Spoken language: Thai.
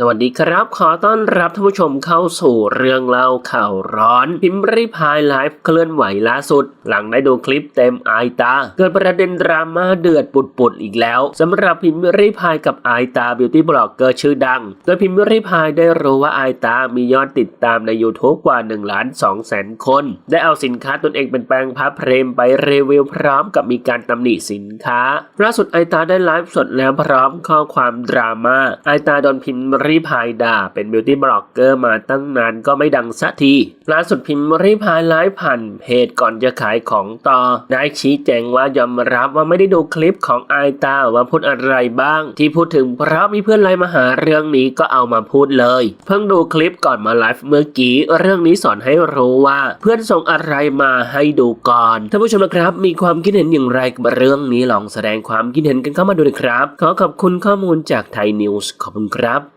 สวัสดีครับ ขอต้อนรับท่านผู้ชมเข้าสู่เรื่องเล่าข่าวร้อน พิมพ์ริพายไลฟ์เคลื่อนไหวล่าสุด หลังได้ดูคลิปเต็มไอตา เกิดประเด็นดราม่าเดือดปุดๆอีกแล้วสำหรับพิมพ์ริพายกับไอตาบิวตี้บล็อกเกอร์ชื่อดัง โดยพิมพ์ริพายได้รู้ว่าไอตา มียอดติดตามใน YouTube กว่า1ล้าน2แสนคน ได้เอาสินค้าตนเองเป็นแปลงพับเพรมไปรีวิวพร้อมกับมีการตำหนิสินค้าล่าสุดไอตาได้ไลฟ์สดแล้วพร้อมข้อความดราม่าไอตาโดนพิมพ์ริพายด่าเป็นบิวตี้บล็อกเกอร์มาตั้งนานก็ไม่ดังสักทีล่าสุดพิมพ์ริพายไลฟ์ผ่านเพจก่อนจะขายของต่อ ได้ชี้แจงว่ายอมรับว่าไม่ได้ดูคลิปของไอตาว่าพูดอะไรบ้าง ที่พูดถึงเพราะมีเพื่อนไลน์มาหาเรื่องนี้ก็เอามาพูดเลย เพิ่งดูคลิปก่อนมาไลฟ์เมื่อกี้เรื่องนี้สอนให้รู้ว่าเพื่อนส่งอะไรมาให้ดูก่อนท่านผู้ชมนะครับ มีความคิดเห็นอย่างไรกับเรื่องนี้ลองแสดงความคิดเห็นกันเข้ามาดูนะครับ ขอขอบคุณข้อมูลจากไทยนิวส์ขอบคุณครับ